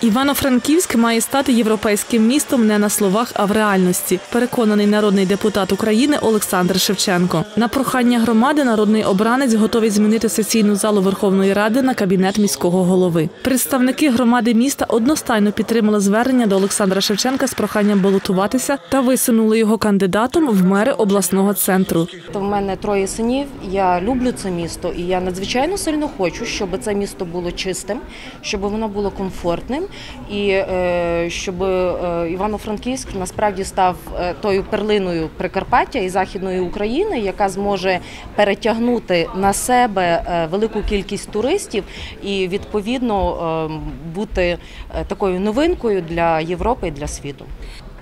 Івано-Франківськ має стати європейським містом не на словах, а в реальності. Переконаний народний депутат України Олександр Шевченко. На прохання громади народний обранець готовий змінити сесійну залу Верховної Ради на кабінет міського голови. Представники громади міста одностайно підтримали звернення до Олександра Шевченка з проханням балотуватися та висунули його кандидатом в мери обласного центру. В мене троє синів. Я люблю це місто, і я надзвичайно сильно хочу, щоб це місто було чистим, щоб воно було комфортним, і е, щоб е, Івано-Франківськ насправді став е, тою перлиною Прикарпаття і Західної України, яка зможе перетягнути на себе велику кількість туристів і відповідно бути такою новинкою для Європи і для світу.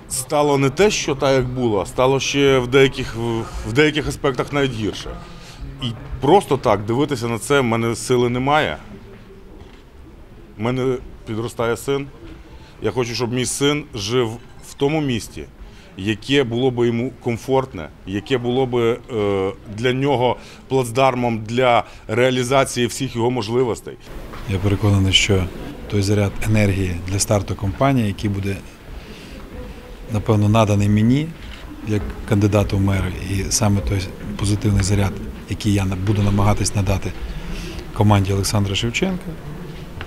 Стало не те, що так як було, стало ще в деяких, в деяких аспектах навіть гірше. І просто так дивитися на це в мене сили немає. У мене підростає син. Я хочу, щоб мій син жив в тому місті, яке було б йому комфортне, яке було б е, для нього плацдармом для реалізації всіх його можливостей. Я переконаний, що той заряд енергії для старту компанії, який буде напевно наданий мені як кандидату в мери, і саме той позитивний заряд, який я буду намагатись надати команді Олександра Шевченка,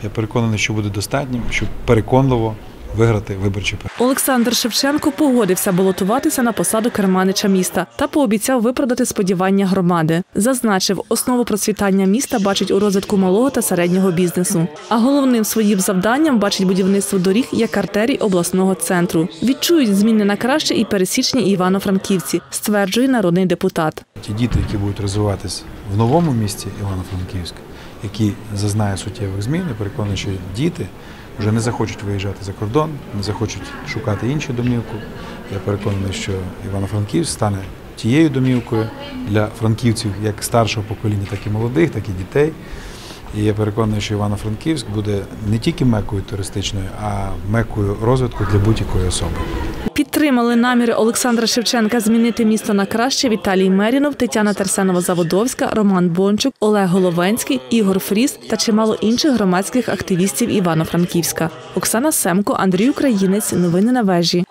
я переконаний, що буде достатнім, щоб переконливо виграти виборчі. Олександр Шевченко погодився балотуватися на посаду керманича міста та пообіцяв виправдати сподівання громади. Зазначив, основу процвітання міста бачить у розвитку малого та середнього бізнесу. А головним своїм завданням бачить будівництво доріг як артерій обласного центру. Відчують зміни на краще і пересічні івано-франківці, стверджує народний депутат. Ті діти, які будуть розвиватись в новому місті Івано-Франківськ, які зазнають суттєвих змін, я що діти вже не захочуть виїжджати за кордон, не захочуть шукати іншу домівку. Я переконаний, що Івано-Франківськ стане тією домівкою для франківців як старшого покоління, так і молодих, так і дітей. І я переконаний, що Івано-Франківськ буде не тільки мекою туристичною, а мекою розвитку для будь-якої особи. Підтримали наміри Олександра Шевченка змінити місто на краще Віталій Мерінов, Тетяна Терсенова-Заводовська, Роман Бончук, Олег Головенський, Ігор Фріс та чимало інших громадських активістів Івано-Франківська. Оксана Семко, Андрій Українець. Новини на вежі.